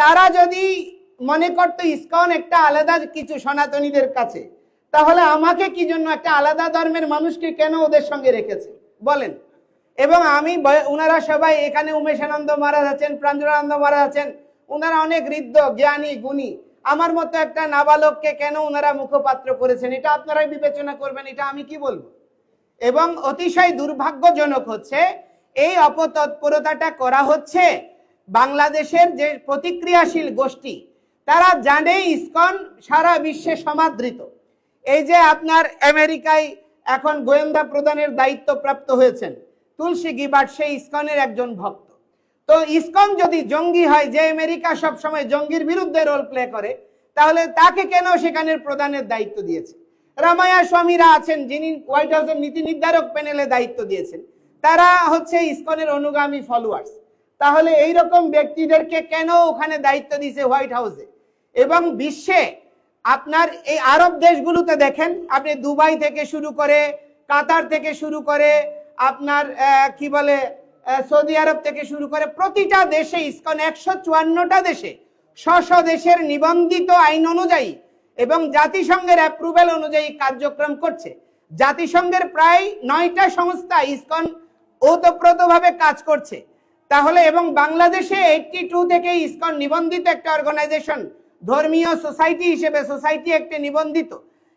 তারা যদি মনে করতো, ইস্কন একটা আলাদা কিছু সনাতনীদের কাছে, তাহলে আমাকে কি জন্য একটা আলাদা ধর্মের মানুষকে কেন ওদের সঙ্গে রেখেছে? বলেন। এবং আমি ওনারা সবাই এখানে উমেশানন্দ মহারাজ আছেন প্রাঞ্জলানন্দ মহারাজ আছেন ওনারা অনেক হৃদ্য জ্ঞানী, গুণী। আমার মতো একটা নাবালককে কেন ওনারা মুখপাত্র করেছেন? এটা আপনারাই বিবেচনা করবেন, এটা আমি কি বলব? এবং অতিশয় দুর্ভাগ্যজনক হচ্ছে, এই অপতৎপরতাটা করা হচ্ছে বাংলাদেশের যে প্রতিক্রিয়াশীল গোষ্ঠী, তারা জানে ইসকন সারা বিশ্বে সমাদৃত। এই যে আপনার আমেরিকায় এখন গোয়েন্দা প্রদানের দায়িত্ব প্রাপ্ত হয়েছেন, তুলসী গিবাট সেই ইসকনের একজন ভক্ত। তো ইসকন যদি জঙ্গি হয়, যে আমেরিকা সব সময় জঙ্গির বিরুদ্ধে রোল প্লে করে, তাহলে তাকে কেন সেখানের প্রদানের দায়িত্ব দিয়েছে? রামায়া স্বামীরা আছেন, যিনি হোয়াইট হাউসের নীতি নির্ধারক প্যানেলে দায়িত্ব দিয়েছেন। তারা হচ্ছে ইসকনের অনুগামী ফলোয়ার্স তাহলে এই রকম ব্যক্তিদেরকে কেন ওখানে দায়িত্ব দিয়েছে হোয়াইট হাউসে? এবং বিশ্বে আপনার এই আরব দেশগুলোতে দেখেন, আপনি দুবাই থেকে শুরু করে কাতার থেকে শুরু করে আপনার কি বলে সৌদি আরব থেকে শুরু করে প্রতিটা দেশে, ইসকন একশো চুয়ান্নটা দেশে স্ব দেশের নিবন্ধিত আইন অনুযায়ী এবং জাতিসংঘের অ্যাপ্রুভেল অনুযায়ী কার্যক্রম করছে। জাতিসংঘের প্রায় নয়টা সংস্থা ইসকন ওতপ্রোতভাবে কাজ করছে। তাহলে এবং বাংলাদেশে এইটটি টু থেকে ইসকন নিবন্ধিত একটা অর্গানাইজেশন ধর্মীয় সোসাইটি হিসেবে সোসাইটি একটি নিবন্ধিত।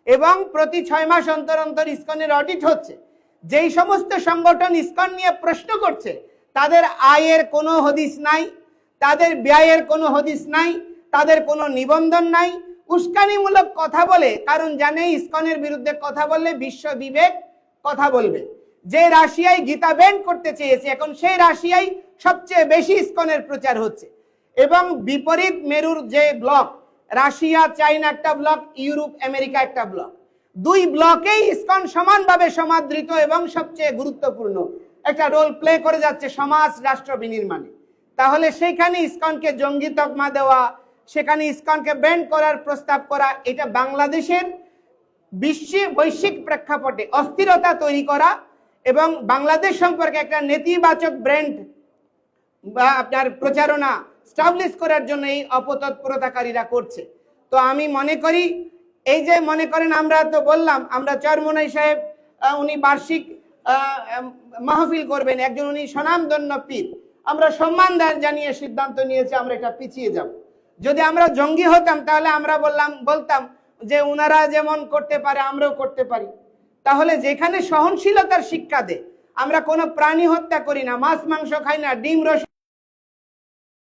এবং প্রতি ছয় মাস অন্তর অন্তর ইসকনের অডিট হচ্ছে। যেই সমস্ত সংগঠন ইসকন নিয়ে প্রশ্ন করছে, তাদের আয়ের কোনো হদিস নাই, তাদের ব্যয়ের কোনো হদিস নাই, তাদের কোনো নিবন্ধন নাই। উস্কানিমূলক কথা বলে, কারণ জানে ইসকনের বিরুদ্ধে কথা বললে বিশ্ব বিবেক কথা বলবে। যে রাশিয়ায় গীতা ব্যান্ড করতে চেয়েছে, এখন সেই রাশিয়ায় সবচেয়ে বেশি ইসকনের প্রচার হচ্ছে। এবং বিপরীত মেরুর যে ব্লক, রাশিয়া, চাইনা একটা ব্লক, ইউরোপ, আমেরিকা একটা ব্লক। দুই ব্লকেই ইসকন সমানভাবে সমাদৃত এবং সবচেয়ে গুরুত্বপূর্ণ। একটা রোল প্লে করে যাচ্ছে সমাজ, রাষ্ট্র বিনির্মাণে। তাহলে সেইখানে ইসকনকে জঙ্গি তকমা দেওয়া, সেখানে ইসকনকে ব্যান্ড করার প্রস্তাব করা, এটা বাংলাদেশের বিশ্বে বৈশ্বিক প্রেক্ষাপটে অস্থিরতা তৈরি করা এবং বাংলাদেশ সম্পর্কে একটা নেতিবাচক ব্র্যান্ড বা আপনার প্রচারণা স্টাবলিশ করার জন্য এই অপতৎপরতাকারীরা করছে। তো আমি মনে করি, এই যে মনে করেন আমরা তো বললাম, আমরা চরমনাই সাহেব উনি বার্ষিক মাহফিল করবেন, একজন উনি স্বনামধন্য পীর। আমরা সম্মান জানিয়ে সিদ্ধান্ত নিয়েছি, আমরা এটা পিছিয়ে যাব। যদি আমরা জঙ্গি হতাম, তাহলে আমরা বললাম, বলতাম যে উনারা যেমন করতে পারে, আমরাও করতে পারি। তাহলে যেখানে সহনশীলতার শিক্ষা দে, আমরা কোনো প্রাণী হত্যা করি না, মাছ, মাংস খাই না, ডিম রস